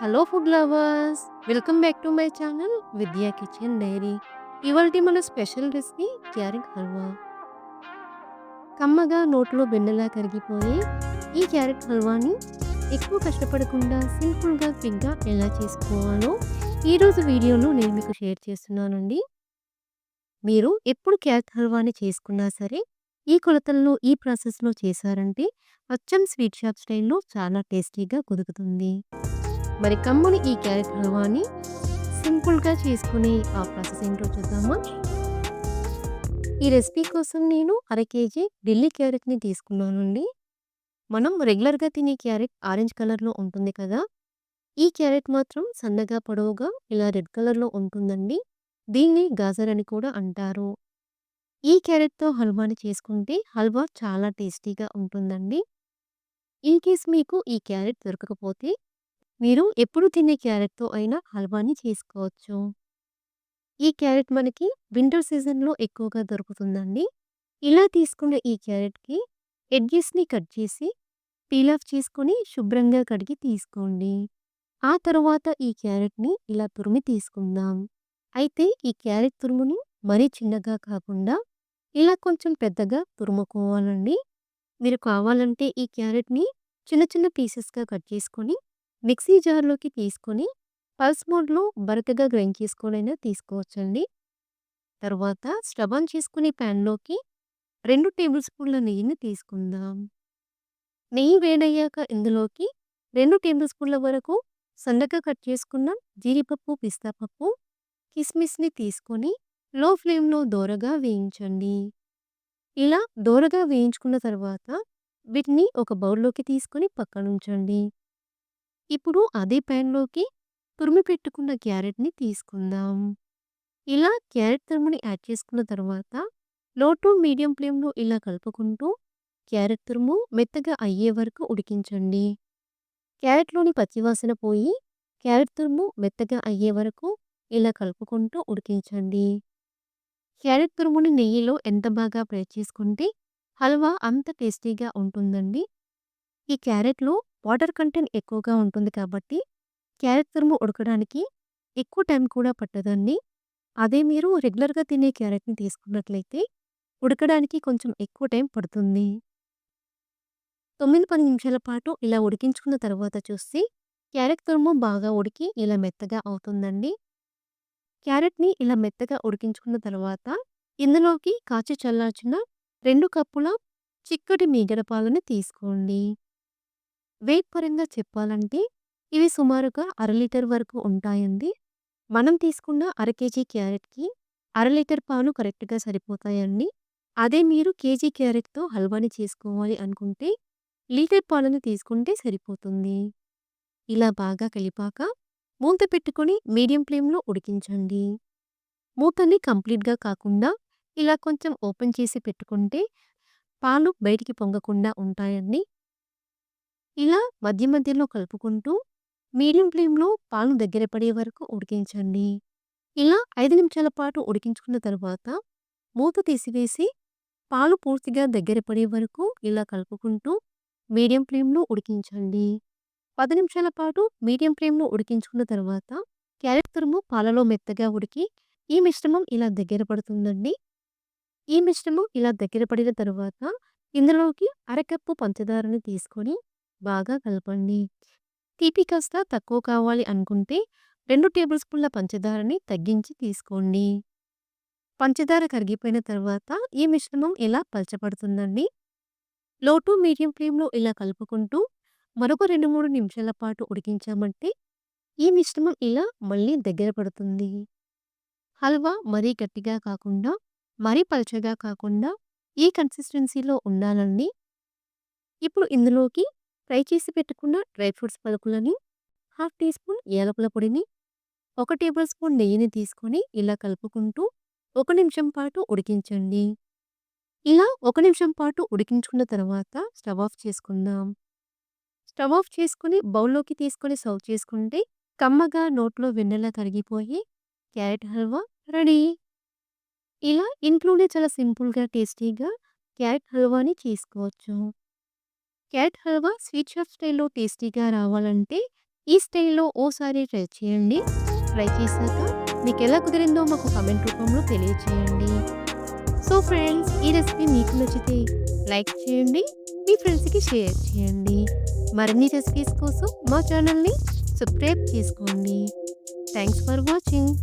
Hello food lovers welcome back to my channel Vidya kitchen diary ఇవాళ మన special recipe carrot halwa. కమ్మగా నోట్లో బెన్నలా కరిగిపోయి ఈ క్యారెట్ హల్వాని ఎక్కువ కష్టపడకుండా సింపుల్గా క్విక్గా ఎలా చేసుకోవాలో ఈరోజు వీడియోలో నేను మీకు షేర్ చేస్తున్నానండి. మీరు ఎప్పుడు క్యారెట్ హల్వాని చేసుకున్నా సరే ఈ కొలతల్లో ఈ ప్రాసెస్లో చేశారంటే అచ్చం స్వీట్ షాప్ స్టైల్లో చాలా టేస్టీగా కుదురుతుంది మరి కమ్ముని ఈ క్యారెట్ హల్వాని సింపుల్గా చేసుకుని ఆ ప్రాసెస్ ఏంటో చూద్దామా? ఈ రెసిపీ కోసం నేను అర కేజీ ఢిల్లీ క్యారెట్ని తీసుకున్నానండి. మనం రెగ్యులర్గా తినే క్యారెట్ ఆరెంజ్ కలర్లో ఉంటుంది కదా? ఈ క్యారెట్ మాత్రం సన్నగా పొడవుగా ఇలా రెడ్ కలర్లో ఉంటుందండి. దీన్ని గాజర్ అని కూడా అంటారు. ఈ క్యారెట్తో హల్వాని చేసుకుంటే హల్వా చాలా టేస్టీగా ఉంటుందండి. ఇన్ కేస్ మీకు ఈ క్యారెట్ దొరకకపోతే మీరు ఎప్పుడు తినే క్యారెట్‌తో అయినా హల్వాని చేసుకోవచ్చు. ఈ క్యారెట్ మనకి వింటర్ సీజన్‌లో ఎక్కువగా దొరుకుతుందండి. ఇలా తీసుకున్న ఈ క్యారెట్‌కి ఎడ్జెస్‌ని కట్ చేసి, పీల్ ఆఫ్ చేసుకొని శుభ్రంగా కడిగి తీసుకోండి. ఆ తర్వాత ఈ క్యారెట్‌ని ఇలా తురిమి తీసుకుందాం. అయితే ఈ క్యారెట్ తురుముని మరీ చిన్నగా కాకుండా ఇలా కొంచెం పెద్దగా తురుముకోవాలండి. మీరు కావాలంటే ఈ క్యారెట్‌ని చిన్న చిన్న పీసెస్‌గా కట్ చేసుకొని మిక్సీ జార్‌లోకి తీసుకొని పల్స్ మోడ్‌లో బరకగా గ్రైండ్ చేసుకొనైనా తీసుకోవచ్చండి. తర్వాత స్టవ్ ఆన్ చేసుకుని ప్యాన్‌లోకి రెండు టేబుల్ స్పూన్ల నెయ్యిని తీసుకుందాం. నెయ్యి వేడయ్యాక ఇందులోకి రెండు టేబుల్ స్పూన్ల వరకు సన్నగా కట్ చేసుకున్న జీడిపప్పు, పిస్తా పప్పు, కిస్మిస్‌ని తీసుకొని లో ఫ్లేమ్‌లో దోరగా వేయించండి. ఇలా దోరగా వేయించుకున్న తర్వాత వీటిని ఒక బౌల్‌లోకి తీసుకొని పక్కనుంచండి. ఇప్పుడు అదే ప్యాన్‌లోకి తురిమి పెట్టుకున్న క్యారెట్‌ని తీసుకుందాం. ఇలా క్యారెట్ తురుముని యాడ్ చేసుకున్న తర్వాత లో టు మీడియం ఫ్లేమ్‌లో ఇలా కలుపుకుంటూ క్యారెట్ తురుము మెత్తగా అయ్యే వరకు ఉడికించండి. క్యారెట్‌లోని పచ్చివాసన పోయి క్యారెట్ తురుము మెత్తగా అయ్యే వరకు ఇలా కలుపుకుంటూ ఉడికించండి. క్యారెట్ తురుముని నెయ్యిలో ఎంత బాగా ఫ్రై చేసుకుంటే హల్వా అంత టేస్టీగా ఉంటుందండి. ఈ క్యారెట్‌లో వాటర్ కంటెంట్ ఎక్కువగా ఉంటుంది కాబట్టి క్యారెట్ తురుము ఉడకడానికి ఎక్కువ టైం కూడా పట్టదండి. అదే మీరు రెగ్యులర్‌గా తినే క్యారెట్‌ని తీసుకున్నట్లయితే ఉడకడానికి కొంచెం ఎక్కువ టైం పడుతుంది. 9, 10 నిమిషాల పాటు ఇలా ఉడికించుకున్న తర్వాత చూస్తే క్యారెట్ తురుము బాగా ఉడికి ఇలా మెత్తగా అవుతుందండి. క్యారెట్‌ని ఇలా మెత్తగా ఉడికించుకున్న తర్వాత ఇందులోకి కాచి చల్లార్చిన రెండు కప్పుల చిక్కటి మీగడ పాలని తీసుకోండి. వెయిట్ పరంగా చెప్పాలంటే ఇవి సుమారుగా అర లీటర్ వరకు ఉంటాయండి. మనం తీసుకున్న అర కేజీ క్యారెట్‌కి అర లీటర్ పాలు కరెక్ట్‌గా సరిపోతాయండి. అదే మీరు కేజీ క్యారెట్‌తో హల్వాని చేసుకోవాలి అనుకుంటే లీటర్ పాలను తీసుకుంటే సరిపోతుంది. ఇలా బాగా కలిపాక మూత పెట్టుకొని మీడియం ఫ్లేమ్‌లో ఉడికించండి. మూతని కంప్లీట్‌గా కాకుండా ఇలా కొంచెం ఓపెన్ చేసి పెట్టుకుంటే పాలు బయటికి పొంగకుండా ఉంటాయండి. ఇలా మధ్య మధ్యలో కలుపుకుంటూ మీడియం ఫ్లేమ్‌లో పాలు దగ్గర పడే వరకు ఉడికించండి. ఇలా ఐదు నిమిషాల పాటు ఉడికించుకున్న తర్వాత మూత తీసివేసి పాలు పూర్తిగా దగ్గర పడే వరకు ఇలా కలుపుకుంటూ మీడియం ఫ్లేమ్‌లో ఉడికించండి. పది నిమిషాల పాటు మీడియం ఫ్లేమ్‌లో ఉడికించుకున్న తర్వాత క్యారెట్ తురుము పాలలో మెత్తగా ఉడికి ఈ మిశ్రమం ఇలా దగ్గర పడుతుందండి. ఈ మిశ్రమం ఇలా దగ్గర పడిన తరువాత ఇందులోకి అరకప్పు పంచదారని తీసుకొని బాగా కలపండి. తీపి కాస్త తక్కువ కావాలి అనుకుంటే 2 టేబుల్ స్పూన్ల పంచదారని తగ్గించి తీసుకోండి. పంచదార కరిగిపోయిన తర్వాత ఈ మిశ్రమం ఇలా పలచబడుతుందండి. లో టు మీడియం ఫ్లేమ్‌లో ఇలా కలుపుకుంటూ మరొక 2, 3 నిమిషాల పాటు ఉడికించామంటే ఈ మిశ్రమం ఇలా మళ్ళీ దగ్గర పడుతుంది. హల్వా మరీ గట్టిగా కాకుండా, మరీ పలచగా కాకుండా ఈ కన్సిస్టెన్సీలో ఉండాలండి. ఇప్పుడు ఇందులోకి ఫ్రై చేసి పెట్టుకున్న డ్రై ఫ్రూట్స్ పలుకులని, హాఫ్ టీ స్పూన్ యాలకుల పొడిని, ఒక టేబుల్ స్పూన్ నెయ్యిని తీసుకొని ఇలా కలుపుకుంటూ ఒక నిమిషం పాటు ఉడికించండి. ఇలా ఒక నిమిషం పాటు ఉడికించుకున్న తర్వాత స్టవ్ ఆఫ్ చేసుకుందాం. స్టవ్ ఆఫ్ చేసుకుని బౌల్‌లోకి తీసుకొని సర్వ్ చేసుకుంటే కమ్మగా నోట్లో వెన్నెలా కరిగిపోయి క్యారెట్ హల్వా రెడీ. ఇలా ఇంట్లోనే చాలా సింపుల్‌గా, టేస్టీగా క్యారెట్ హల్వాని చేసుకోవచ్చు. క్యాట్ హల్వా స్వీట్ షాప్ స్టైల్‌లో టేస్టీగా రావాలంటే ఈ స్టైల్‌లో ఓసారి ట్రై చేయండి. ట్రై చేశాక మీకు ఎలా కుదిరిందో మాకు కమెంట్ రూపంలో తెలియచేయండి. సో ఫ్రెండ్స్ ఈ రెసిపీ మీకు నచ్చితే లైక్ చేయండి. మీ ఫ్రెండ్స్‌కి షేర్ చేయండి. మరిన్ని రెసిపీస్ కోసం మా ఛానల్‌ని సబ్స్క్రైబ్ చేసుకోండి. Thanks for watching.